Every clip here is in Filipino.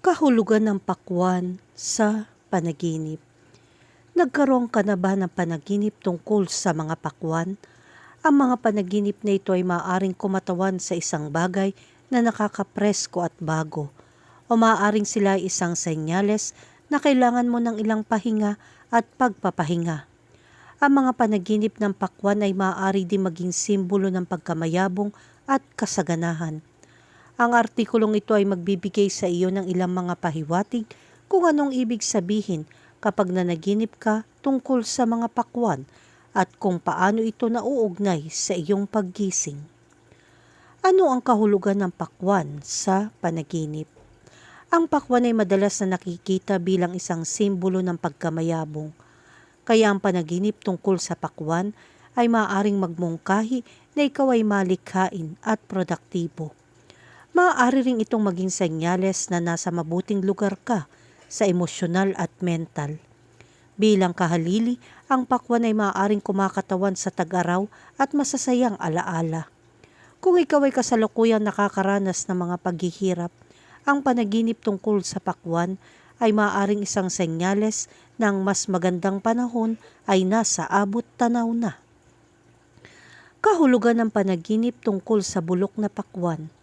Kahulugan ng pakwan sa panaginip. Nagkaroon ka na ba ng panaginip tungkol sa mga pakwan? Ang mga panaginip na ito ay maaaring kumatawan sa isang bagay na nakakapresko at bago. O maaaring sila isang senyales na kailangan mo ng ilang pahinga at pagpapahinga. Ang mga panaginip ng pakwan ay maaari din maging simbolo ng pagkamayabong at kasaganahan. Ang artikulong ito ay magbibigay sa iyo ng ilang mga pahiwatig kung anong ibig sabihin kapag nanaginip ka tungkol sa mga pakwan at kung paano ito nauugnay sa iyong paggising. Ano ang kahulugan ng pakwan sa panaginip? Ang pakwan ay madalas na nakikita bilang isang simbolo ng pagkamayabong. Kaya ang panaginip tungkol sa pakwan ay maaaring magmungkahi na ikaw ay malikhain at produktibo. Maaari ring itong maging senyales na nasa mabuting lugar ka sa emosyonal at mental. Bilang kahalili, ang pakwan ay maaaring kumakatawan sa tag-araw at masasayang alaala. Kung ikaw ay kasalukuyang nakakaranas ng mga paghihirap, ang panaginip tungkol sa pakwan ay maaaring isang senyales ng mas magandang panahon ay nasa abot tanaw na. Kahulugan ng panaginip tungkol sa bulok na pakwan.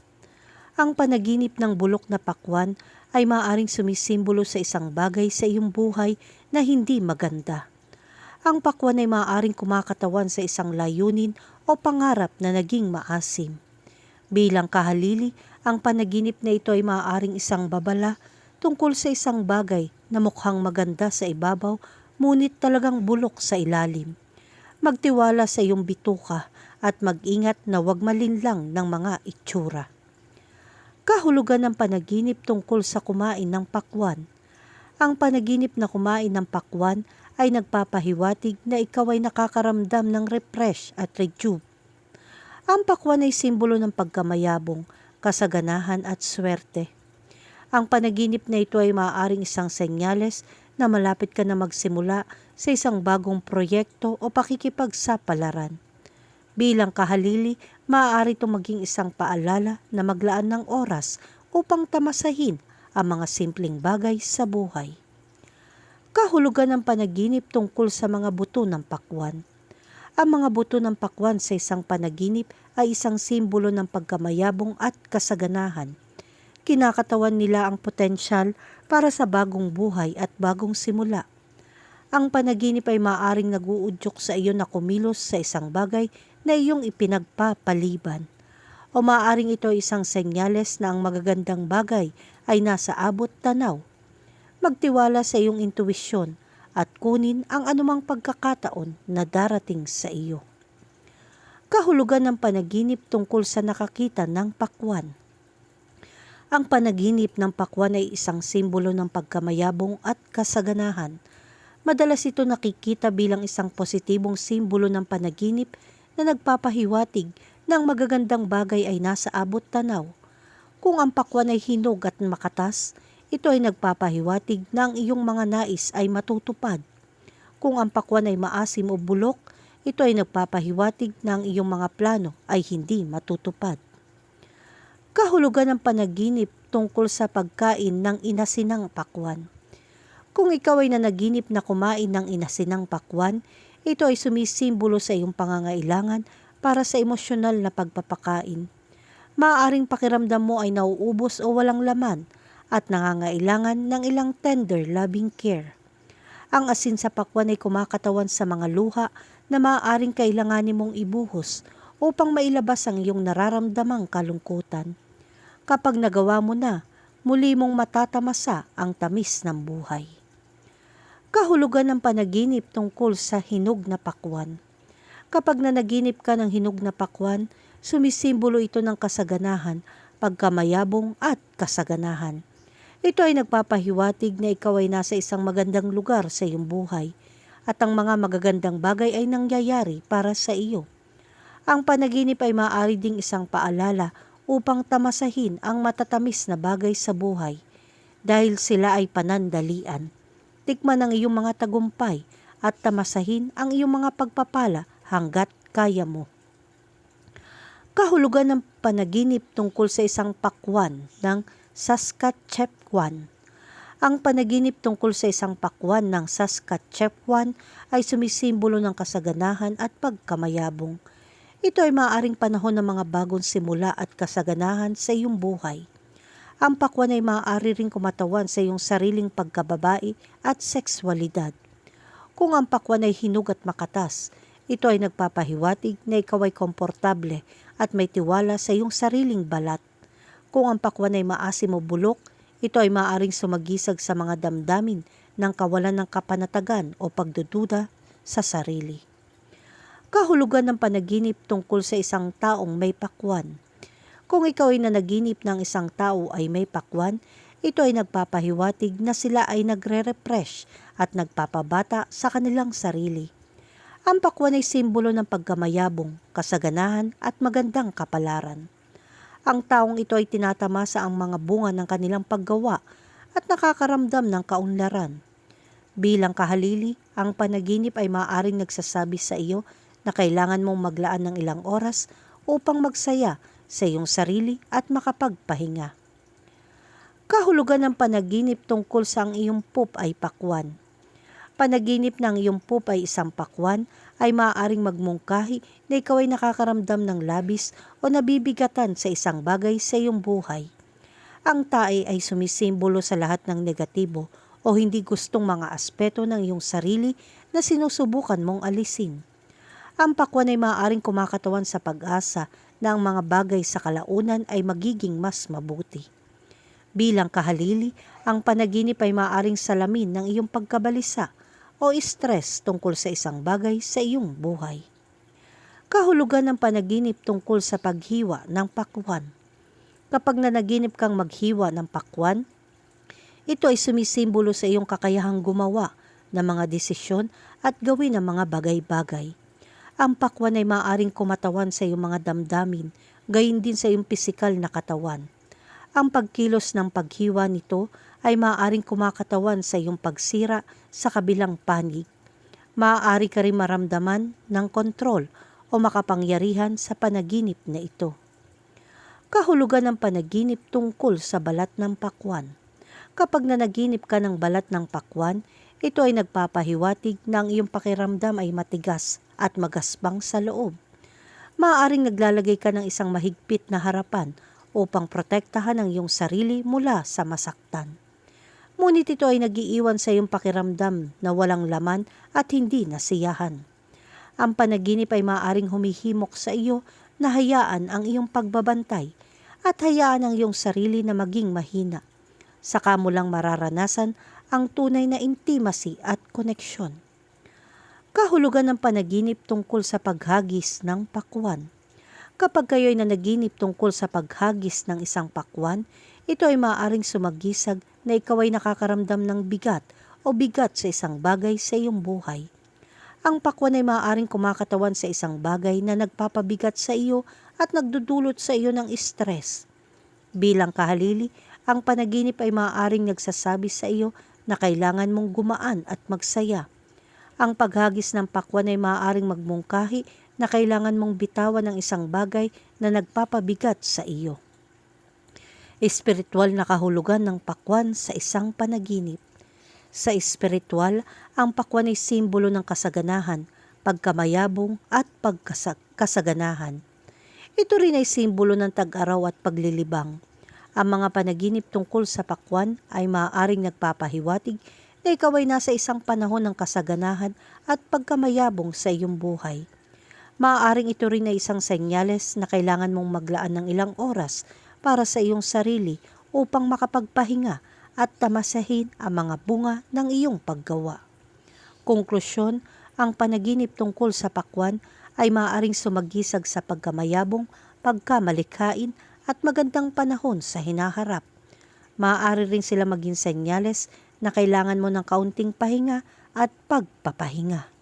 Ang panaginip ng bulok na pakwan ay maaaring sumisimbolo sa isang bagay sa iyong buhay na hindi maganda. Ang pakwan ay maaaring kumakatawan sa isang layunin o pangarap na naging maasim. Bilang kahalili, ang panaginip na ito ay maaaring isang babala tungkol sa isang bagay na mukhang maganda sa ibabaw ngunit talagang bulok sa ilalim. Magtiwala sa iyong bituka at mag-ingat na huwag malinlang ng mga itsura. Kahulugan ng panaginip tungkol sa kumain ng pakwan. Ang panaginip na kumain ng pakwan ay nagpapahiwatig na ikaw ay nakakaramdam ng refresh at rejuve. Ang pakwan ay simbolo ng pagkamayabong, kasaganahan at swerte. Ang panaginip na ito ay maaaring isang senyales na malapit ka na magsimula sa isang bagong proyekto o pakikipagsapalaran. Bilang kahalili, maaari itong maging isang paalala na maglaan ng oras upang tamasahin ang mga simpleng bagay sa buhay. Kahulugan ng panaginip tungkol sa mga buto ng pakwan. Ang mga buto ng pakwan sa isang panaginip ay isang simbolo ng pagkamayabong at kasaganahan. Kinakatawan nila ang potensyal para sa bagong buhay at bagong simula. Ang panaginip ay maaring naguudyok sa iyo na kumilos sa isang bagay na iyong ipinagpapaliban. O maaaring ito isang senyales na ang magagandang bagay ay nasa abot tanaw. Magtiwala sa iyong intuwisyon at kunin ang anumang pagkakataon na darating sa iyo. Kahulugan ng panaginip tungkol sa nakakita ng pakwan. Ang panaginip ng pakwan ay isang simbolo ng pagkamayabong at kasaganahan. Madalas ito nakikita bilang isang positibong simbolo ng panaginip na nagpapahiwatig ng magagandang bagay ay nasa abot tanaw. Kung ang pakwan ay hinog at makatas, ito ay nagpapahiwatig na ang iyong mga nais ay matutupad. Kung ang pakwan ay maasim o bulok, ito ay nagpapahiwatig na ang iyong mga plano ay hindi matutupad. Kahulugan ng panaginip tungkol sa pagkain ng inasinang pakwan. Kung ikaw ay nanaginip na kumain ng inasinang pakwan, ito ay sumisimbolo sa iyong pangangailangan para sa emosyonal na pagpapakain. Maaaring pakiramdam mo ay nauubos o walang laman at nangangailangan ng ilang tender loving care. Ang asin sa pakwan ay kumakatawan sa mga luha na maaaring kailanganin mong ibuhos upang mailabas ang iyong nararamdamang kalungkutan. Kapag nagawa mo na, muli mong matatamasa ang tamis ng buhay. Kahulugan ng panaginip tungkol sa hinog na pakwan. Kapag nanaginip ka ng hinog na pakwan, sumisimbolo ito ng kasaganahan, pagkamayabong at kasaganahan. Ito ay nagpapahiwatig na ikaw ay nasa isang magandang lugar sa iyong buhay at ang mga magagandang bagay ay nangyayari para sa iyo. Ang panaginip ay maaari ding isang paalala upang tamasahin ang matatamis na bagay sa buhay dahil sila ay panandalian. Tikman ang iyong mga tagumpay at tamasahin ang iyong mga pagpapala hanggat kaya mo. Kahulugan ng panaginip tungkol sa isang pakwan ng Saskatchewan. Ang panaginip tungkol sa isang pakwan ng Saskatchewan ay sumisimbolo ng kasaganahan at pagkamayabong. Ito ay maaaring panahon ng mga bagong simula at kasaganahan sa iyong buhay. Ang pakwan ay maaari ring kumatawan sa iyong sariling pagkababae at sexualidad. Kung ang pakwan ay hinug at makatas, ito ay nagpapahiwatig na ikaw ay komportable at may tiwala sa iyong sariling balat. Kung ang pakwan ay maasim o bulok, ito ay maaaring sumagisag sa mga damdamin ng kawalan ng kapanatagan o pagdududa sa sarili. Kahulugan ng panaginip tungkol sa isang taong may pakwan. Kung ikaw ay nanaginip ng isang tao ay may pakwan, ito ay nagpapahiwatig na sila ay nagre-refresh at nagpapabata sa kanilang sarili. Ang pakwan ay simbolo ng pagkamayabong, kasaganahan at magandang kapalaran. Ang taong ito ay tinatamasa ang mga bunga ng kanilang paggawa at nakakaramdam ng kaunlaran. Bilang kahalili, ang panaginip ay maaaring nagsasabi sa iyo na kailangan mong maglaan ng ilang oras upang magsaya sa iyong sarili at makapagpahinga. Kahulugan ng panaginip tungkol sa ang iyong poop ay pakwan. Panaginip ng iyong poop ay isang pakwan ay maaaring magmungkahi na ikaw ay nakakaramdam ng labis o nabibigatan sa isang bagay sa iyong buhay. Ang tae ay sumisimbolo sa lahat ng negatibo o hindi gustong mga aspeto ng iyong sarili na sinusubukan mong alisin. Ang pakwan ay maaaring kumakatawan sa pag-asa na ang mga bagay sa kalaunan ay magiging mas mabuti. Bilang kahalili, ang panaginip ay maaaring salamin ng iyong pagkabalisa o stress tungkol sa isang bagay sa iyong buhay. Kahulugan ng panaginip tungkol sa paghiwa ng pakwan. Kapag nanaginip kang maghiwa ng pakwan, ito ay sumisimbolo sa iyong kakayahang gumawa ng mga desisyon at gawin ang mga bagay-bagay. Ang pakwan ay maaaring kumatawan sa iyong mga damdamin, gayon din sa iyong pisikal na katawan. Ang pagkilos ng paghiwa nito ay maaaring kumakatawan sa iyong pagsira sa kabilang panig. Maaari ka rin maramdaman ng kontrol o makapangyarihan sa panaginip na ito. Kahulugan ng panaginip tungkol sa balat ng pakwan. Kapag nanaginip ka ng balat ng pakwan, ito ay nagpapahiwatig na iyong pakiramdam ay matigas at magaspang sa loob. Maaaring naglalagay ka ng isang mahigpit na harapan upang protektahan ang iyong sarili mula sa masaktan. Ngunit ito ay nagiiwan sa iyong pakiramdam na walang laman at hindi nasiyahan. Ang panaginip ay maaaring humihimok sa iyo na hayaan ang iyong pagbabantay at hayaan ang iyong sarili na maging mahina. Saka mo lang mararanasan ang tunay na intimacy at koneksyon. Kahulugan ng panaginip tungkol sa paghagis ng pakwan. Kapag kayo'y nanaginip tungkol sa paghagis ng isang pakwan, ito ay maaaring sumagisag na ikaw ay nakakaramdam ng bigat o bigat sa isang bagay sa iyong buhay. Ang pakwan ay maaaring kumakatawan sa isang bagay na nagpapabigat sa iyo at nagdudulot sa iyo ng stress. Bilang kahalili, ang panaginip ay maaaring nagsasabi sa iyo na kailangan mong gumaan at magsaya. Ang paghagis ng pakwan ay maaaring magmungkahi na kailangan mong bitawan ng isang bagay na nagpapabigat sa iyo. Espiritual na kahulugan ng pakwan sa isang panaginip. Sa espiritual, ang pakwan ay simbolo ng kasaganahan, pagkamayabong at pagkasaganahan. Ito rin ay simbolo ng tag-araw at paglilibang. Ang mga panaginip tungkol sa pakwan ay maaaring nagpapahiwatig na ikaw ay nasa isang panahon ng kasaganahan at pagkamayabong sa iyong buhay. Maaaring ito rin ay isang senyales na kailangan mong maglaan ng ilang oras para sa iyong sarili upang makapagpahinga at tamasahin ang mga bunga ng iyong paggawa. Konklusyon, ang panaginip tungkol sa pakwan ay maaaring sumagisag sa pagkamayabong, pagkamalikhain at magandang panahon sa hinaharap. Maaari rin sila maging senyales na kailangan mo ng kaunting pahinga at pagpapahinga.